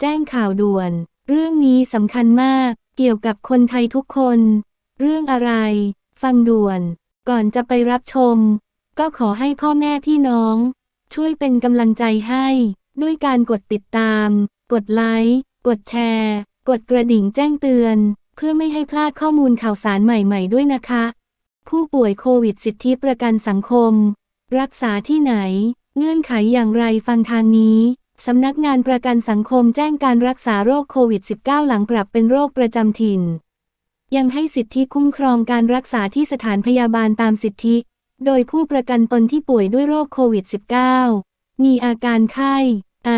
แจ้งข่าวด่วน เรื่องนี้สำคัญมาก เกี่ยวกับคนไทยทุกคน เรื่องอะไร ฟังด่วน ก่อนจะไปรับชม ก็ขอให้พ่อแม่พี่น้อง ช่วยเป็นกำลังใจให้ ด้วยการกดติดตาม กดไลค์ กดแชร์ กดกระดิ่งแจ้งเตือน เพื่อไม่ให้พลาดข้อมูลข่าวสารใหม่ ๆ ด้วยนะคะ ผู้ป่วยโควิดสิทธิประกันสังคม รักษาที่ไหน เงื่อนไขอย่างไรฟังทางนี้ สำนักงานประกันสังคมแจ้งการรักษาโรคโควิด -19 หลังปรับเป็นโรคประจำถิ่น ยังให้สิทธิคุ้มครองการรักษาที่สถานพยาบาลตามสิทธิ โดยผู้ประกันตนที่ป่วยด้วยโรคโควิด -19 มีอาการไข้ ไอ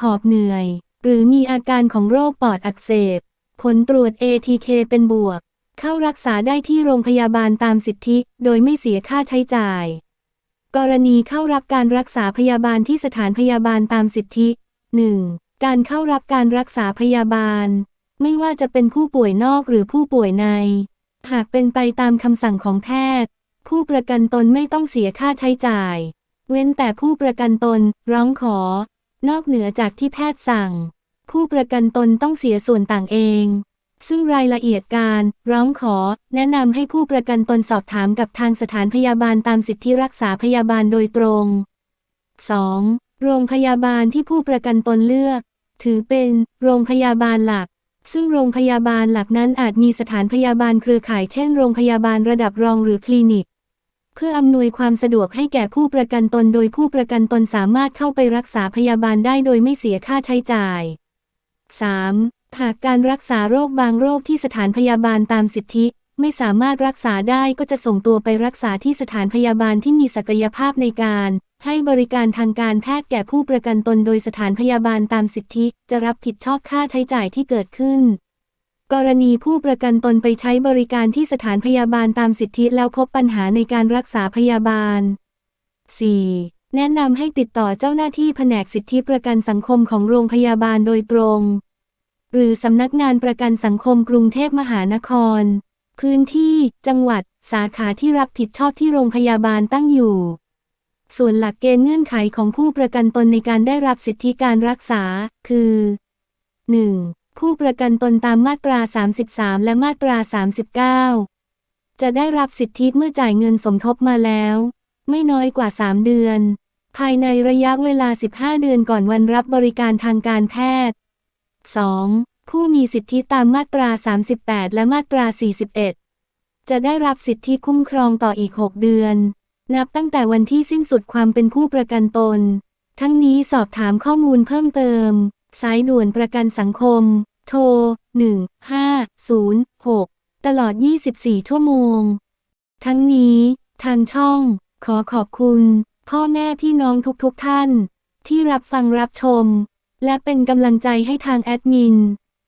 หอบเหนื่อย หรือมีอาการของโรคปอดอักเสบ ผลตรวจ ATK เป็นบวก เข้ารักษาได้ที่โรงพยาบาลตามสิทธิ โดยไม่เสียค่าใช้จ่าย กรณีเข้ารับการรักษาพยาบาลที่สถานพยาบาลตามสิทธิ 1. การเข้ารับการรักษาพยาบาล ไม่ว่าจะเป็นผู้ป่วยนอกหรือผู้ป่วยใน หากเป็นไปตามคำสั่งของแพทย์ ผู้ประกันตนไม่ต้องเสียค่าใช้จ่าย เว้นแต่ผู้ประกันตนร้องขอ นอกเหนือจากที่แพทย์สั่ง ผู้ประกันตนต้องเสียส่วนต่างเอง ซึ่งรายละเอียดการร้องขอ แนะนำให้ผู้ประกันตนสอบถามกับทางสถานพยาบาลตามสิทธิรักษาพยาบาลโดยตรง 2. โรงพยาบาลที่ผู้ประกันตนเลือก ถือเป็นโรงพยาบาลหลัก ซึ่งโรงพยาบาลหลักนั้นอาจมีสถานพยาบาลเครือข่ายเช่นโรงพยาบาลระดับรองหรือคลินิก เพื่ออำนวยความสะดวกให้แก่ผู้ประกันตนโดยผู้ประกันตนสามารถเข้าไปรักษาพยาบาลได้โดยไม่เสียค่าใช้จ่าย 3. หากการรักษาโรคบางโรคที่สถานพยาบาลตามสิทธิ ไม่สามารถรักษาได้ก็จะส่งตัวไปรักษาที่สถานพยาบาลที่มีศักยภาพในการ ให้บริการทางการแพทย์แก่ผู้ประกันตนโดยสถานพยาบาลตามสิทธิ จะรับผิดชอบค่าใช้จ่ายที่เกิดขึ้น กรณีผู้ประกันตนไปใช้บริการที่สถานพยาบาลตามสิทธิแล้วพบปัญหาในการรักษาพยาบาล 4. แนะนำให้ติดต่อเจ้าหน้าที่แผนกสิทธิประกันสังคมของโรงพยาบาลโดยตรง หรือสำนักงานประกันสังคมกรุงเทพมหานคร พื้นที่ จังหวัด สาขาที่รับผิดชอบที่โรงพยาบาลตั้งอยู่ ส่วนหลักเกณฑ์เงื่อนไขของผู้ประกันตนในการได้รับสิทธิการรักษา คือ 1. ผู้ประกันตนตามมาตรา 33 และมาตรา 39 จะได้รับสิทธิเมื่อจ่ายเงินสมทบมาแล้ว ไม่น้อยกว่า 3 เดือน ภายในระยะเวลา 15 เดือนก่อนวันรับบริการทางการแพทย์ 2. ผู้มีสิทธิตามมาตรา 38 และมาตรา 41 จะได้รับสิทธิคุ้มครองต่ออีก 6 เดือน นับตั้งแต่วันที่สิ้นสุดความเป็นผู้ประกันตน ทั้งนี้สอบถามข้อมูลเพิ่มเติม สายด่วนประกันสังคม โทร 1506 ตลอด 24 ชั่วโมง ทั้งนี้ ทางช่อง ขอขอบคุณ พ่อแม่พี่น้องทุกๆทท่าน ที่รับฟังรับชม และเป็นกำลังใจให้ทางแอดมิน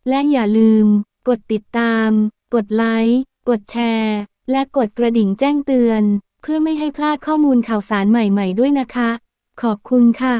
และอย่าลืม กดติดตาม กดไลค์ กดแชร์ และกดกระดิ่งแจ้งเตือน เพื่อไม่ให้พลาดข้อมูลข่าวสารใหม่ๆด้วยนะคะ ขอบคุณค่ะ